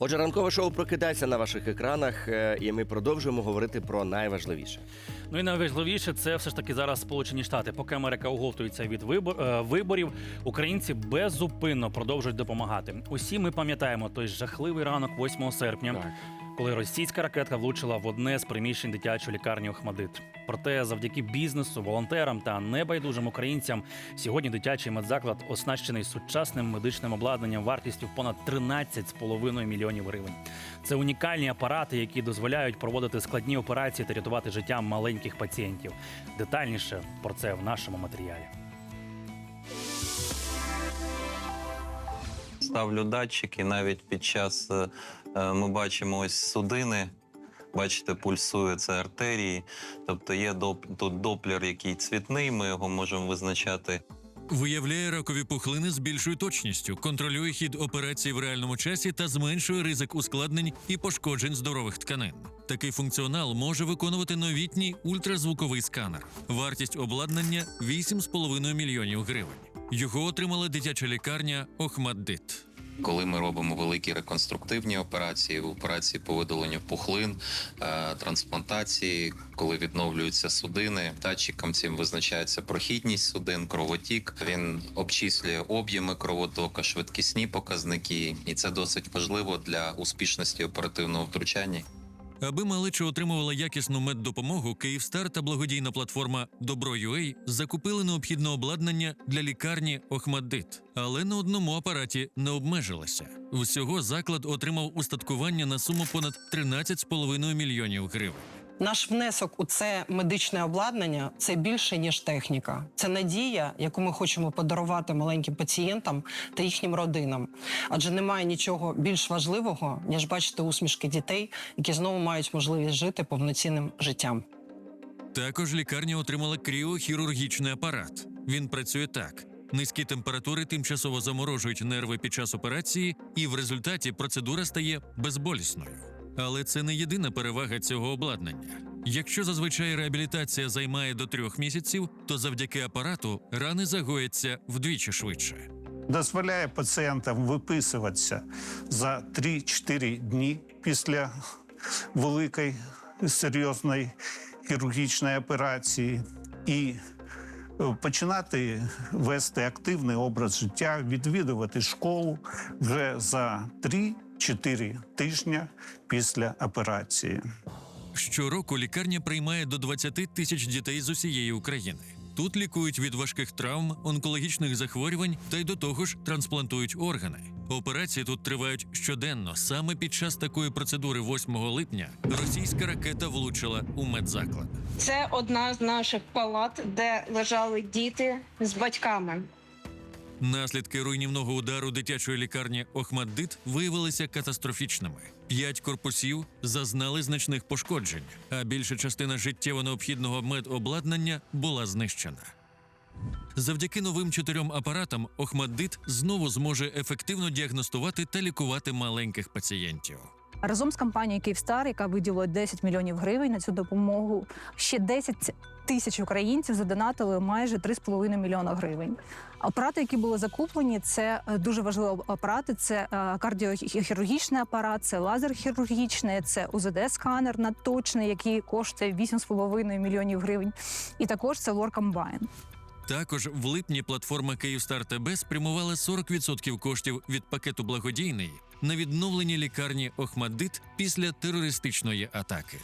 Отже, ранкове шоу прокидається на ваших екранах, е, і ми продовжуємо говорити про найважливіше. Ну і найважливіше це все ж таки зараз Сполучені Штати. Поки Америка оговтується від вибор, е, виборів, українці беззупинно продовжують допомагати. Усі ми пам'ятаємо той жахливий ранок 8 серпня, коли російська ракетка влучила в одне з приміщень дитячої лікарні Охмадит. Проте, завдяки бізнесу, волонтерам та небайдужим українцям, сьогодні дитячий медзаклад оснащений сучасним медичним обладнанням вартістю в понад 13,5 мільйонів гривень. Це унікальні апарати, які дозволяють проводити складні операції та рятувати життя маленьких пацієнтів. Детальніше про це в нашому матеріалі. Ставлю датчики навіть під час е, ми бачимо ось судини. Бачите, пульсує це артерії. Тобто є доп, тут доплер, який цвітний. Ми його можемо визначати Виявляє ракові пухлини з більшою точністю, контролює хід операції в реальному часі та зменшує ризик ускладнень і пошкоджень здорових тканин. Такий функціонал може виконувати новітній ультразвуковий сканер. Вартість обладнання 8,5 мільйонів гривень. Його отримала дитяча лікарня Охмаддит. Коли ми робимо великі реконструктивні операції, операції по видаленню пухлин, е, трансплантації, коли відновлюються судини, датчиком цим визначається прохідність судин, кровотік. Він обчислює об'єми кровотока, швидкісні показники, і це досить важливо для успішності оперативного втручання. Аби малеча отримувала якісну меддопомогу, Київстар та благодійна платформа Добро.UA закупили необхідне обладнання для лікарні Охмаддит, але на одному апараті не обмежилася. Всього заклад отримав устаткування на суму понад 13,5 мільйонів гривень. Наш внесок у це медичне обладнання це більше ніж техніка. Це надія, яку ми хочемо подарувати маленьким пацієнтам та їхнім родинам. Адже немає нічого більш важливого, ніж бачити усмішки дітей, які знову мають можливість жити повноцінним життям. Також лікарня отримала кріохірургічний апарат. Він працює так: низькі температури тимчасово заморожують нерви під час операції, і в результаті процедура стає безболісною. Але це не єдина перевага цього обладнання. Якщо зазвичай реабілітація займає до трьох місяців, то завдяки апарату рани загояться вдвічі швидше. дозволяє пацієнтам виписуватися за 3-4 дні після великої серйозної хірургічної операції і е, починати вести активний образ життя, відвідувати школу вже за 3-4 тижні після операції. Щороку лікарня приймає до 20 тисяч дітей з усієї України. Тут лікують від важких травм, онкологічних захворювань та й до того ж трансплантують органи. Операції тут тривають щоденно. Саме під час такої процедури 8 липня російська ракета влучила у медзаклад. Це одна з наших палат, де лежали діти з батьками. Наслідки руйнівного удару дитячої лікарні Охмаддит виявилися катастрофічними. П'ять корпусів зазнали значних пошкоджень, а більша частина життєво необхідного медобладнання була знищена. Завдяки новим чотирьом апаратам Охмаддит знову зможе ефективно діагностувати та лікувати маленьких пацієнтів. Разом з компанією Київстар, яка виділила 10 мільйонів гривень на цю допомогу, ще 10 тисяч українців задонатили майже 3,5 мільйона гривень. Апарати, які були закуплені, це е, дуже важливі апарати. Це е, кардіохірургічний апарат, це лазер хірургічний, це УЗД-сканер надточний, який коштує 8,5 мільйонів гривень. І також це лор-комбайн. Також в липні платформа Київстар ТБ спрямувала 40% коштів від пакету благодійний на відновлення лікарні Охмаддит після терористичної атаки.